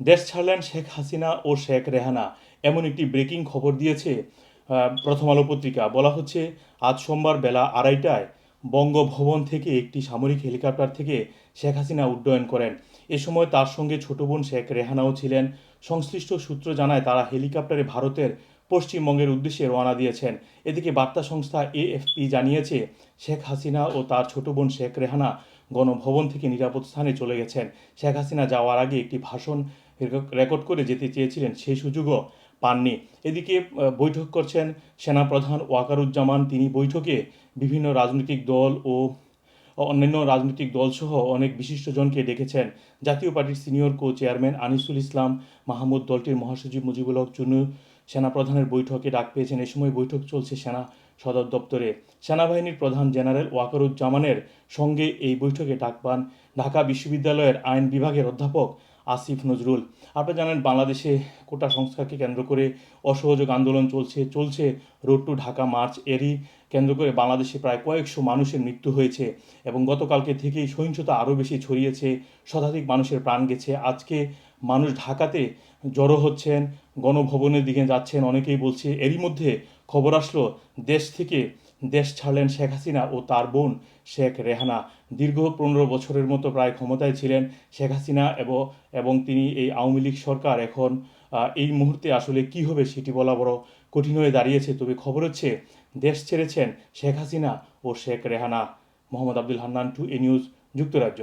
দেশ ছাড়লেন শেখ হাসিনা ও শেখ রেহানা। এমন একটি ব্রেকিং খবর দিয়েছে প্রথম আলো পত্রিকা। বলা হচ্ছে, আজ সোমবার বেলা আড়াইটায় বঙ্গভবন থেকে একটি সামরিক হেলিকপ্টার থেকে শেখ হাসিনা উড্ডয়ন করেন। এ সময় তার সঙ্গে ছোট বোন শেখ রেহানাও ছিলেন। সংশ্লিষ্ট সূত্র জানায়, তারা হেলিকপ্টারে ভারতের পশ্চিমবঙ্গের উদ্দেশ্যে রওনা দিয়েছেন। এদিকে বার্তা সংস্থা এএফপি জানিয়েছে, শেখ হাসিনা ও তার ছোট বোন শেখ রেহানা গণভবন থেকে নিরাপদ স্থানে চলে গেছেন। শেখ হাসিনা যাওয়ার আগে একটি ভাষণ রেকর্ড করে যেতে চেয়েছিলেন, সেই সুযোগও পাননি। এদিকে বৈঠক করছেন সেনাপ্রধান ওয়াকারুজ্জামান। তিনি বৈঠকে বিভিন্ন রাজনৈতিক দল ও অন্যান্য রাজনৈতিক দলসহ অনেক বিশিষ্টজনকে ডেকেছেন। জাতীয় পার্টির senior co chairman Anisul Islam, Mahmud দলটির মহাসচিব মুজিবুল হক চুনু সেনাপ্রধানের বৈঠকে ডাক পেয়েছেন। এ সময় বৈঠক চলছে সেনা সদর দপ্তরে। সেনাবাহিনীর প্রধান জেনারেল ওয়াকারুজ্জামানের সঙ্গে এই বৈঠকে ডাক পান ঢাকা বিশ্ববিদ্যালয়ের আইন বিভাগের অধ্যাপক আসিফ নজরুল। আপনারা জানেন, বাংলাদেশে কোটা সংস্কারকে কেন্দ্র করে অসহযোগ আন্দোলন চলছে চলছে রোড টু ঢাকা মার্চ এরই। কেন্দ্র করে বাংলাদেশে প্রায় কয়েকশো মানুষের মৃত্যু হয়েছে এবং গতকালকে থেকেই সহিংসতা আরও বেশি ছড়িয়েছে, শতাধিক মানুষের প্রাণ গেছে। আজকে মানুষ ঢাকাতে জড়ো হচ্ছেন, গণভবনের দিকে যাচ্ছেন, অনেকেই বলছে। এরই মধ্যে খবর আসলো, দেশ থেকে দেশ ছাড়লেন শেখ হাসিনা ও তার বোন শেখ রেহানা। দীর্ঘ পনেরো বছরের মতো প্রায় ক্ষমতায় ছিলেন শেখ হাসিনা এবং এবং তিনি এই আওয়ামী লীগ সরকার এখন এই মুহূর্তে আসলে কি হবে সেটি বলা বড় কঠিন হয়ে দাঁড়িয়েছে। তবে খবর হচ্ছে, দেশ ছেড়েছেন শেখ হাসিনা ও Sheikh Rehana. Mohammad Abdul Hannan, to a news, যুক্তরাজ্য।